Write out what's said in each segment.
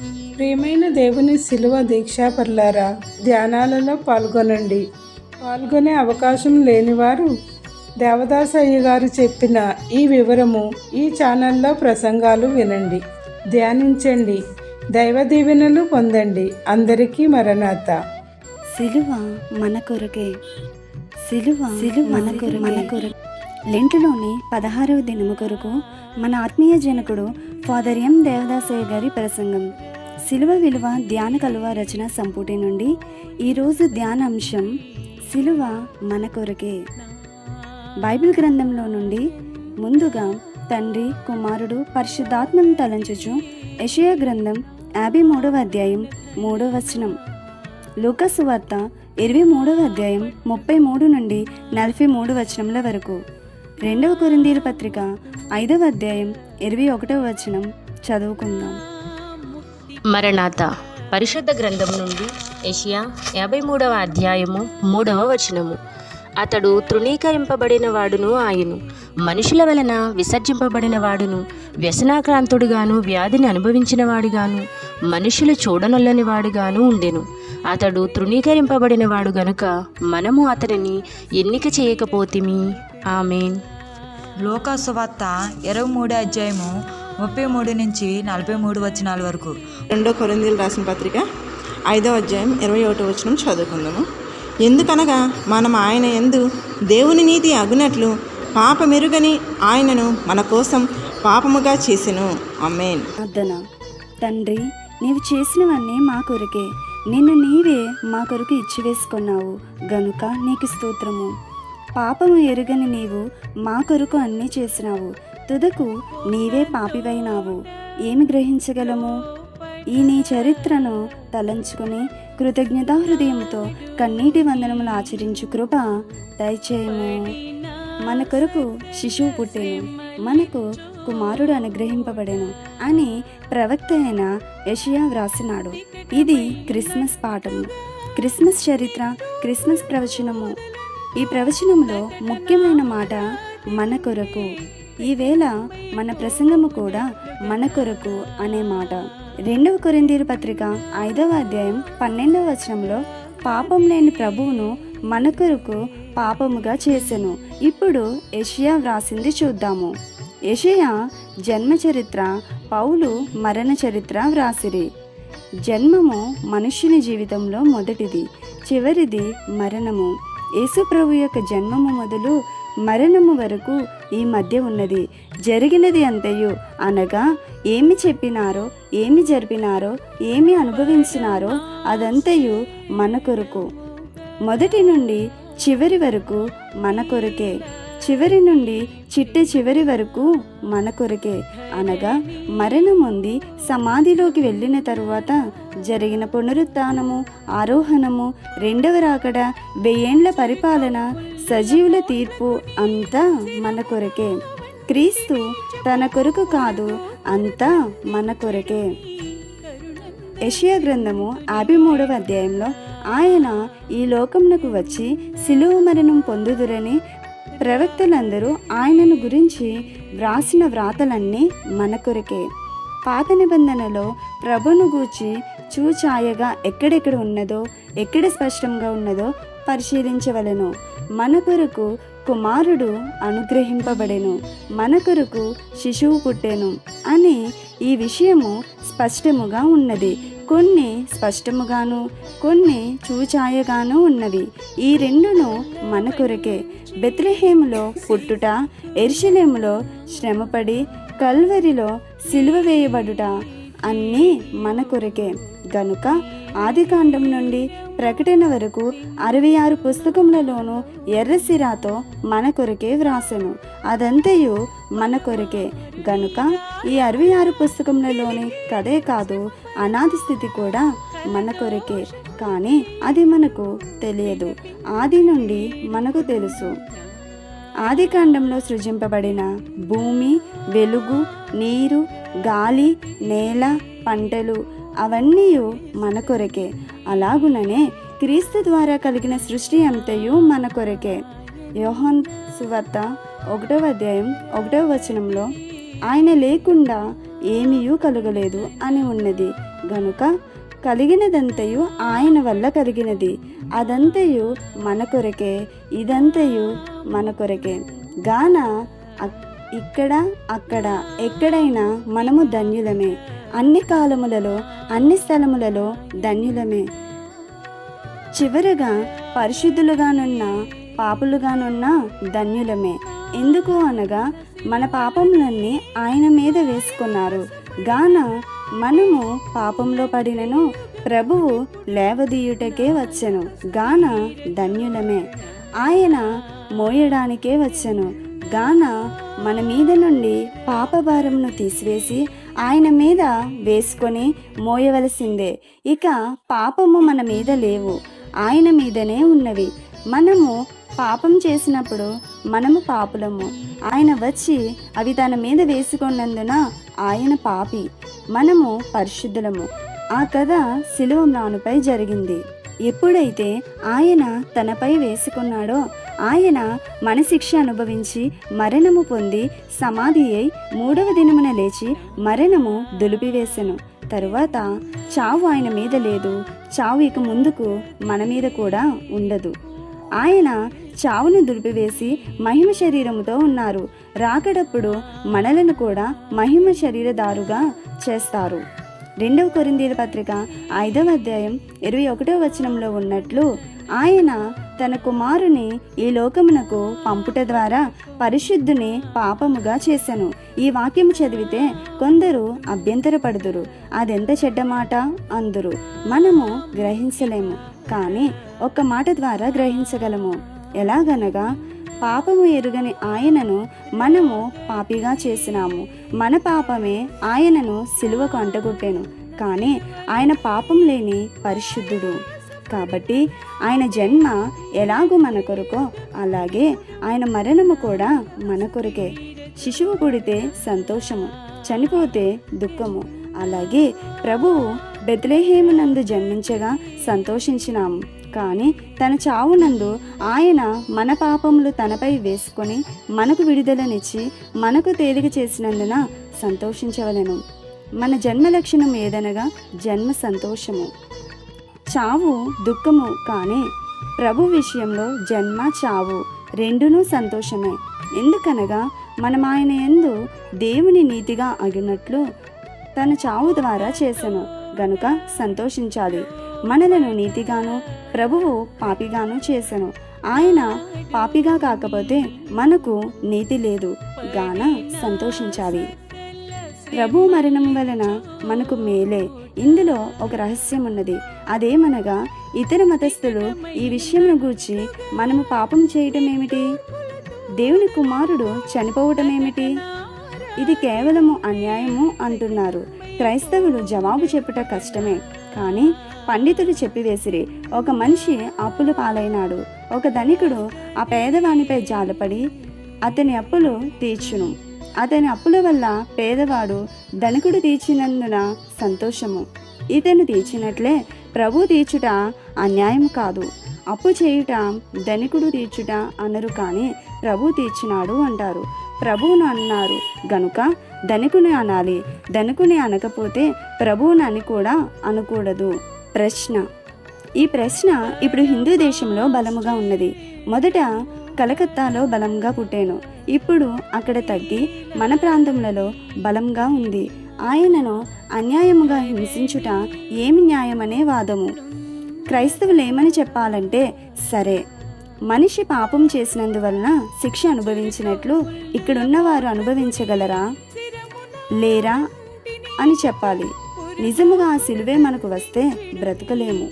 ప్రియమైన దేవుని శిలువ దీక్షాపరులారా ధ్యానాలలో పాల్గొనండి. పాల్గొనే అవకాశం లేనివారు దేవదాస్ అయ్య గారు చెప్పిన ఈ వివరము ఈ ఛానల్లో ప్రసంగాలు వినండి. ధ్యానించండి. దైవ దీవెనలు పొందండి. అందరికీ మరణాత. సిలువ మన కొరకే. సిలువ సిలువ మన కొరకు. మన కొరకు. లెంటులోని పదహారవ దినము కొరకు మన ఆత్మీయ జనకుడు ఫాదర్ ఎం దేవదాసయ్య గారి ప్రసంగం. శిలువ విలువ ధ్యాన కలువ రచన సంపుటి నుండి ఈరోజు ధ్యాన అంశం మన కొరకే. బైబిల్ గ్రంథంలో నుండి ముందుగా తండ్రి కుమారుడు పరిశుద్ధాత్మను తలంచుచు యషయ గ్రంథం యాభై మూడవ అధ్యాయం మూడవ వచనం. లూకసు వార్త ఇరవై మూడవ అధ్యాయం ముప్పై మూడు నుండి నలభై మూడు వచనముల వరకు. రెండవ కొరిందీరు పత్రిక ఐదవ అధ్యాయం ఇరవై ఒకటవ వచనం చదువుకుందాం. మరణాత పరిశుద్ధ గ్రంథం నుండి ఏషియా యాభై మూడవ అధ్యాయము మూడవ వచనము. అతడు తృణీకరింపబడిన వాడును ఆయను. మనుషుల వలన విసర్జింపబడిన వాడును. వ్యసనాక్రాంతుడుగాను వ్యాధిని అనుభవించిన వాడుగాను మనుషులు చూడనొల్లని వాడుగాను ఉండెను. అతడు తృణీకరింపబడిన వాడు గనుక మనము అతనిని ఎన్నిక చేయకపోతిమి? ఆమెన్. లోకా సువార్త ఇరవై మూడు అధ్యాయము ముప్పై మూడు నుంచి నలభై మూడు వచనాల వరకు. రెండో కొరిందీలు రాసిన పత్రిక ఐదో అధ్యాయం ఇరవై ఒకటో వచనం చదువుకుందాము. ఎందుకనగా మనం ఆయన ఎందు దేవుని నీతి అగునట్లు పాపమెరుగని ఆయనను మన కోసం పాపముగా చేసెను. అమ్మేన్ ప్రార్థన. తండ్రి నీవు చేసినవన్నీ మా కొరకే. నిన్ను నీవే మా కొరకు ఇచ్చివేసుకున్నావు. గనుక నీకు స్తోత్రము. పాపము ఎరుగని నీవు మా కొరకు అన్నీ చేసినావు. తుదకు నీవే పాపివైనావు. ఏమి గ్రహించగలము? ఈ నీ చరిత్రను తలంచుకుని కృతజ్ఞతా హృదయంతో కన్నీటి వందనములు ఆచరించు కృప దయచేయము. మన కొరకు శిశువు పుట్టేను. మనకు కుమారుడు అనుగ్రహింపబడెను అని ప్రవక్త అయిన యషియా వ్రాసినాడు. ఇది క్రిస్మస్ పాఠము. క్రిస్మస్ చరిత్ర క్రిస్మస్ ప్రవచనము. ఈ ప్రవచనంలో ముఖ్యమైన మాట మన కొరకు ఈవేళ మన ప్రసంగము కూడా మన కొరకు అనే మాట. రెండవ కొరిందీరు పత్రిక ఐదవ అధ్యాయం పన్నెండవ వచనంలో పాపం లేని ప్రభువును మన కొరకు పాపముగా చేసెను. ఇప్పుడు యెషయా వ్రాసింది చూద్దాము. యెషయా జన్మ చరిత్ర పౌలు మరణ చరిత్ర వ్రాసిరి. జన్మము మనుష్యుని జీవితంలో మొదటిది చివరిది మరణము. యేసుప్రభు యొక్క జన్మము మొదలు మరణము వరకు ఈ మధ్య ఉన్నది. జరిగినది అంతయు అనగా ఏమి చెప్పినారో ఏమి జరిపినారో ఏమి అనుభవించినారో అదంతయు మన కొరకు. మొదటి నుండి చివరి వరకు మన కొరకే. చివరి నుండి చిట్ట చివరి వరకు మన కొరకే. అనగా మరణం ఉంది సమాధిలోకి వెళ్ళిన తరువాత జరిగిన పునరుత్నము ఆరోహణము రెండవ రాకడ వెయ్యేండ్ల పరిపాలన సజీవుల తీర్పు అంతా మన కొరకే. క్రీస్తు తన కొరకు కాదు అంతా మన కొరకే. యషియా గ్రంథము యాభై మూడవ అధ్యాయంలో ఆయన ఈ లోకమునకు వచ్చి సిలువ మరణం పొందుదురని ప్రవక్తలందరూ ఆయనను గురించి వ్రాసిన వ్రాతలన్నీ మన కొరకే. పాత నిబంధనలో ప్రభును గూర్చి చూచాయగా ఎక్కడెక్కడ ఉన్నదో ఎక్కడ స్పష్టంగా ఉన్నదో పరిశీలించవలెను. మన కొరకు కుమారుడు అనుగ్రహింపబడెను. మన కొరకు శిశువు పుట్టెను అని ఈ విషయము స్పష్టముగా ఉన్నది. కొన్ని స్పష్టముగాను కొన్ని చూచాయగాను ఉన్నవి. ఈ రెండును మన కొరకే బెత్లెహేములో పుట్టుట ఎర్షలేములో శ్రమపడి కల్వరిలో సిలువ వేయబడుట అన్నీ మన కొరకే. గనుక ఆదికాండం నుండి ప్రకటన వరకు అరవై ఆరు పుస్తకములలోనూ ఎర్రసిరాతో మన కొరకే వ్రాసెను. అదంతయు మన కొరకే. గనుక ఈ అరవై ఆరు పుస్తకములలోని కథే కాదు అనాది స్థితి కూడా మన కొరకే. కానీ అది మనకు తెలియదు. ఆది నుండి మనకు తెలుసు. ఆదికాండంలో సృజింపబడిన భూమి వెలుగు నీరు గాలి నేల పంటలు అవన్నీ మన కొరకే. అలాగుననే క్రీస్తు ద్వారా కలిగిన సృష్టి అంతయు మన కొరకే. యోహన్ సువార్త ఒకటవ అధ్యాయం ఒకటవ వచనంలో ఆయన లేకుండా ఏమీయూ కలగలేదు అని ఉన్నది. గనుక కలిగినదంతయు ఆయన వల్ల కలిగినది. అదంతయు మన కొరకే. ఇదంతయు మన కొరకే. గాన ఇక్కడ అక్కడ ఎక్కడైనా మనము ధన్యులమే. అన్ని కాలములలో అన్ని స్థలములలో ధన్యులమే. చివరగా పరిశుద్ధులుగానున్న పాపులుగానున్న ధన్యులమే. ఎందుకు అనగా మన పాపములన్నీ ఆయన మీద వేసుకున్నారు. గాన మనము పాపంలో పడినను ప్రభువు లేవదీయుటకే వచ్చెను. గాన ధన్యులమే. ఆయన మోయడానికే వచ్చెను. గాన మన మీద నుండి పాపభారమును తీసివేసి ఆయన మీద వేసుకొని మోయవలసిందే. ఇక పాపము మన మీద లేవు. ఆయన మీదనే ఉన్నవి. మనము పాపం చేసినప్పుడు మనము పాపులము. ఆయన వచ్చి అవి తన మీద వేసుకున్నందున ఆయన పాపి. మనము పరిశుద్ధులము. ఆ కథ శిలువ నానుపై జరిగింది. ఎప్పుడైతే ఆయన తనపై వేసుకున్నాడో ఆయన మనశిక్ష అనుభవించి మరణము పొంది సమాధి అయి మూడవ దినమున లేచి మరణము దులిపివేశను తరువాత చావు ఆయన మీద లేదు. చావు ఇక ముందుకు మన మీద కూడా ఉండదు. ఆయన చావును దులిపివేసి మహిమ శరీరముతో ఉన్నారు. రాకడప్పుడు మనలను కూడా మహిమ శరీరదారుగా చేస్తారు. రెండవ కొరిందీల పత్రిక ఐదవ అధ్యాయం ఇరవై ఒకటవ వచనంలో ఉన్నట్లు ఆయన తన కుమారుని ఈ లోకమునకు పంపుట ద్వారా పరిశుద్ధుని పాపముగా చేశాను ఈ వాక్యం చదివితే కొందరు అభ్యంతరపడుదురు. అదెంత చెడ్డ మాట అందురు. మనము గ్రహించలేము కానీ ఒక్క మాట ద్వారా గ్రహించగలము. ఎలాగనగా పాపము ఎరుగని ఆయనను మనము పాపిగా చేసినాము. మన పాపమే ఆయనను సిలువకు అంటగొట్టాను కానీ ఆయన పాపం లేని పరిశుద్ధుడు. కాబట్టి ఆయన జన్మ ఎలాగూ మన కొరకో అలాగే ఆయన మరణము కూడా మన కొరకే. శిశువు పుడితే సంతోషము చనిపోతే దుఃఖము. అలాగే ప్రభువు బెత్లేహేమునందు జన్మించగా సంతోషించినాము కానీ తన చావునందు ఆయన మన పాపములు తనపై వేసుకొని మనకు విడుదలనిచ్చి మనకు తేలిక చేసినందున సంతోషించవలెను. మన జన్మ లక్షణం ఏదనగా జన్మ సంతోషము. చావు దుఃఖము కానీ ప్రభు విషయంలో జన్మ చావు రెండునూ సంతోషమే. ఎందుకనగా మనం ఆయన ఎందు దేవుని నీతిగా అగినట్లు తన చావు ద్వారా చేశాను గనుక సంతోషించాలి. మనలను నీతిగాను ప్రభువు పాపిగాను చేశాను ఆయన పాపిగా కాకపోతే మనకు నీతి లేదు. గాన సంతోషించాలి. ప్రభు మరణం వలన మనకు మేలే. ఇందులో ఒక రహస్యం ఉన్నది అదేమనగా ఇతర మతస్థులు ఈ విషయంను గూర్చి మనము పాపం చేయటం ఏమిటి దేవుని కుమారుడు చనిపోవటం ఏమిటి ఇది కేవలము అన్యాయము అంటున్నారు. క్రైస్తవులు జవాబు చెప్పుట కష్టమే. కానీ పండితులు చెప్పివేసిరి ఒక మనిషి అప్పుల పాలైనాడు. ఒక ధనికుడు ఆ పేదవానిపై జాలపడి అతని అప్పులు తీర్చును. అతని అప్పుల వల్ల పేదవాడు ధనికుడు తీర్చినందున సంతోషము. ఇతను తీర్చినట్లే ప్రభు తీర్చుట అన్యాయం కాదు. అప్పు చేయుట ధనికుడు తీర్చుట అనరు కానీ ప్రభు తీర్చినాడు అంటారు. ప్రభువును అన్నారు గనుక ధనికుని అనాలి. ధనికుని అనకపోతే ప్రభువుని అని కూడా అనకూడదు. ప్రశ్న. ఈ ప్రశ్న ఇప్పుడు హిందూ దేశంలో బలముగా ఉన్నది. మొదట కలకత్తాలో బలంగా పుట్టాను. ఇప్పుడు అక్కడ తగ్గి మన ప్రాంతములలో బలంగా ఉంది. ఆయనను అన్యాయముగా హింసించుట ఏమి న్యాయమనే వాదము. క్రైస్తవులు ఏమని చెప్పాలంటే సరే. మనిషి పాపం చేసినందువలన శిక్ష అనుభవించినట్లు ఇక్కడున్నవారు అనుభవించగలరా? లేరా అని చెప్పాలి. నిజముగా ఆ సిలువే మనకు వస్తే బ్రతకలేము.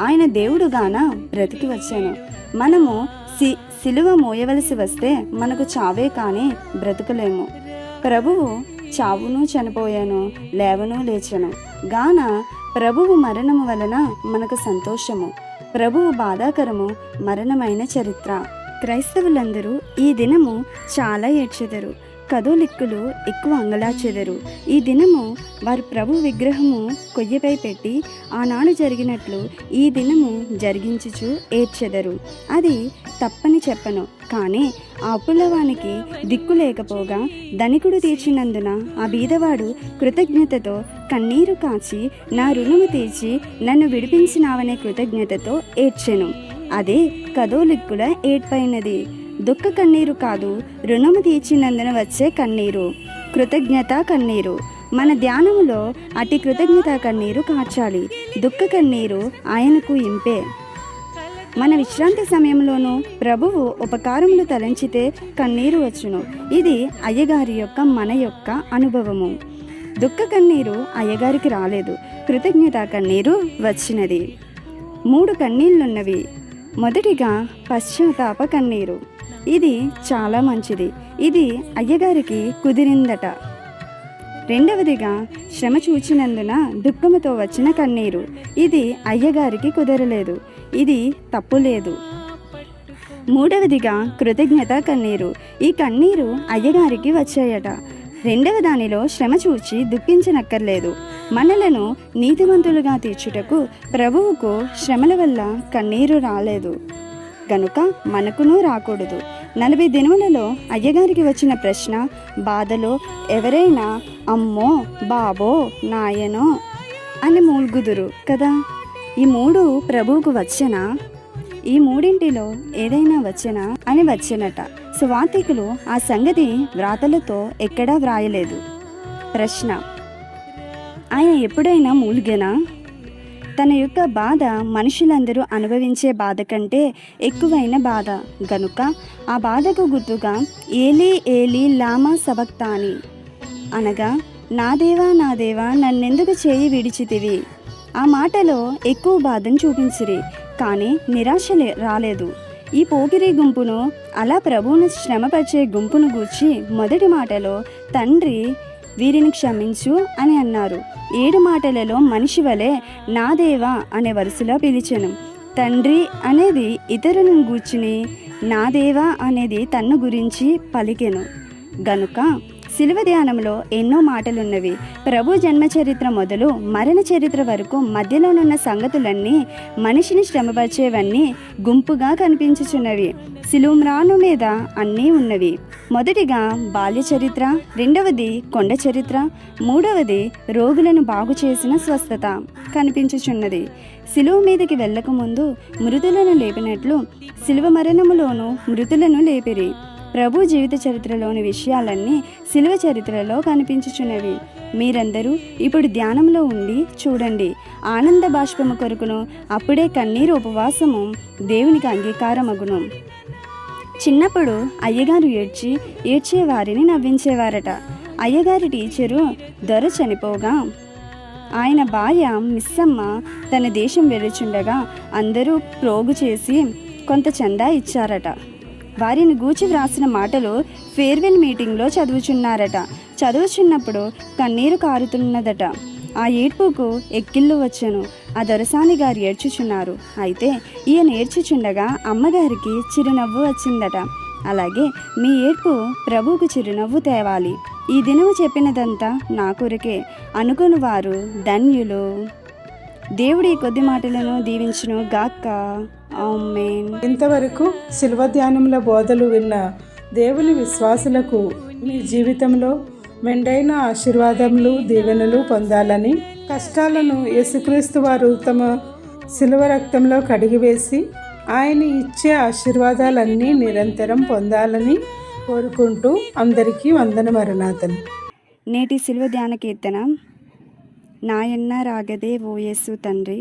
ఆయన దేవుడుగాన బ్రతికి వచ్చాను. మనము సి సిలువ మోయవలసి వస్తే మనకు చావే కానీ బ్రతకలేము. ప్రభువు చావును చనిపోయాను లేవను లేచను. గాన ప్రభువు మరణము వలన మనకు సంతోషము. ప్రభువు బాధాకరము మరణమైన చరిత్ర. క్రైస్తవులందరూ ఈ దినము చాలా ఏడ్చెదరు. కథోలిక్కులు ఎక్కువ అంగలాచెదరు ఈ దినము వారు ప్రభు విగ్రహము కొయ్యపై పెట్టి ఆనాడు జరిగినట్లు ఈ దినము జరిగించుచు ఏడ్చెదరు. అది తప్పని చెప్పను. కానీ ఆ అప్పులవానికి దిక్కు లేకపోగా ధనికుడు తీర్చినందున ఆ బీదవాడు కృతజ్ఞతతో కన్నీరు కాచి నా రుణము తీర్చి నన్ను విడిపించినావనే కృతజ్ఞతతో ఏడ్చెను. అదే కథోలిక్కుల ఏడ్పైనది. దుఃఖ కన్నీరు కాదు రుణము తీర్చినందున వచ్చే కన్నీరు. కృతజ్ఞత కన్నీరు. మన ధ్యానములో అటి కృతజ్ఞత కన్నీరు కార్చాలి దుఃఖ కన్నీరు ఆయనకు ఇంపే. మన విశ్రాంతి సమయంలోనూ ప్రభువు ఉపకారములు తలంచితే కన్నీరు వచ్చును. ఇది అయ్యగారి యొక్క మన యొక్క అనుభవము. దుఃఖ కన్నీరు అయ్యగారికి రాలేదు. కృతజ్ఞత కన్నీరు వచ్చినది. మూడు కన్నీళ్ళున్నవి. మొదటిగా పశ్చాత్తాప కన్నీరు. ఇది చాలా మంచిది. ఇది అయ్యగారికి కుదిరిందట. రెండవదిగా శ్రమ చూచినందున దుఃఖముతో వచ్చిన కన్నీరు. ఇది అయ్యగారికి కుదరలేదు. ఇది తప్పు లేదు మూడవదిగా కృతజ్ఞత కన్నీరు. ఈ కన్నీరు అయ్యగారికి వచ్చాయట. రెండవ దానిలో శ్రమ చూచి దుఃఖించనక్కర్లేదు. మనలను నీతివంతులుగా తీర్చుటకు ప్రభువుకు శ్రమల వల్ల కన్నీరు రాలేదు. కనుక మనకును రాకూడదు. నలభై దినములలో అయ్యగారికి వచ్చిన ప్రశ్న బాధలో ఎవరైనా అమ్మో బాబో నాయనో అని మూల్గుదురు కదా. ఈ మూడు ప్రభువుకు వచ్చనా ఈ మూడింటిలో ఏదైనా వచ్చనా అని వచ్చనట. సువాతికులు ఆ సంగతి వ్రాతలతో ఎక్కడా వ్రాయలేదు. ప్రశ్న ఆయన ఎప్పుడైనా మూలిగేనా? తన యొక్క బాధ మనుషులందరూ అనుభవించే బాధ కంటే ఎక్కువైన బాధ. గనుక ఆ బాధకు గుర్తుగా ఏలీ ఏలీ లామా సబక్తాని అనగా నా దేవా నా దేవా నన్నెందుకు చేయి విడిచితివి? ఆ మాటలో ఎక్కువ బాధను చూపించిరి. కానీ నిరాశ లే- రాలేదు. ఈ పోకిరి గుంపును అలా ప్రభువును శ్రమపరిచే గుంపును గూర్చి మొదటి మాటలో తండ్రి వీరిని క్షమించు అని అన్నారు. ఏడు మాటలలో మనిషి వలె నా దేవా అనే వరుసలో పిలిచెను. తండ్రి అనేది ఇతరులను గూర్చుని నా దేవా అనేది తన్ను గురించి పలికెను. గనుక శిలువ ధ్యానంలో ఎన్నో మాటలున్నవి. ప్రభు జన్మ చరిత్ర మొదలు మరణ చరిత్ర వరకు మధ్యలోనున్న సంగతులన్నీ మనిషిని శ్రమపరిచేవన్నీ గుంపుగా కనిపించుచున్నవి. శిలుమ్రాను మీద అన్నీ ఉన్నవి. మొదటిగా బాల్య చరిత్ర రెండవది కొండ చరిత్ర మూడవది రోగులను బాగు చేసిన స్వస్థత కనిపించుచున్నది. శిలువ మీదకి వెళ్ళకముందు మృతులను లేపినట్లు శిలువ మరణములోను మృతులను లేపిరి. ప్రభు జీవిత చరిత్రలోని విషయాలన్నీ శిలువ చరిత్రలో కనిపించుచున్నవి. మీరందరూ ఇప్పుడు ధ్యానంలో ఉండి చూడండి. ఆనంద బాష్పము కొరకును అప్పుడే కన్నీరు ఉపవాసము దేవునికి అంగీకారమగును. చిన్నప్పుడు అయ్యగారు ఏడ్చి ఏడ్చేవారిని నవ్వించేవారట. అయ్యగారి టీచరు దొర చనిపోగా. ఆయన భార్య మిస్సమ్మ తన దేశం వెలుచుండగా అందరూ ప్రోగు చేసి కొంత చందా ఇచ్చారట. వారిని గూచి వ్రాసిన మాటలు ఫేర్వెల్ మీటింగ్లో చదువుచున్నారట. చదువుచున్నప్పుడు కన్నీరు కారుతున్నదట. ఆ ఏడ్పుకు ఎక్కిళ్ళు వచ్చెను. ఆ దొరసాని గారు ఏడ్చుచున్నారు. అయితే ఈయన ఏడ్చుచుండగా అమ్మగారికి చిరునవ్వు వచ్చిందట. అలాగే మీ ఏడ్పు ప్రభువుకు చిరునవ్వు తేవాలి. ఈ దినము చెప్పినదంతా నా కొరకే. అనుకుని వారు ధన్యులు. దేవుడి కొద్ది మాటలను దీవించును గాక్క ఇంతవరకు శిల్వ ధ్యానంలో బోధలు విన్న దేవుని విశ్వాసులకు మీ జీవితంలో మెండైన ఆశీర్వాదములు దీవెనలు పొందాలని కష్టాలను యేసుక్రీస్తు వారు తమ శిలువ రక్తంలో కడిగివేసి ఆయన ఇచ్చే ఆశీర్వాదాలన్నీ నిరంతరం పొందాలని కోరుకుంటూ అందరికీ వందన మరణాతలు నేటి శిల్వ ధ్యాన కీర్తన నాయన్న రాగదే ఓయేసు తండ్రి.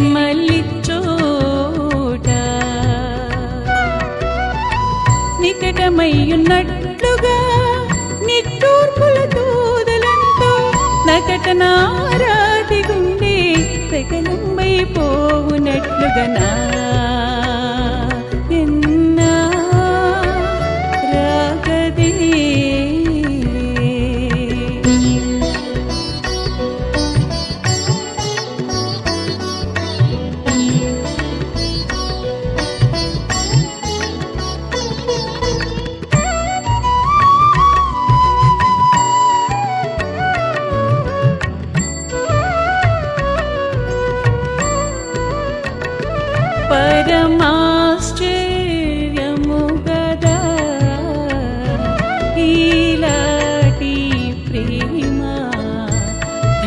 నెమ్మలిచ్చోట నికటమయ్యున్నట్లుగా నిట్టూర్పుల దూదలంతో నకట నారాది గుండె ప్రకలంబైపోవునట్లుగా నా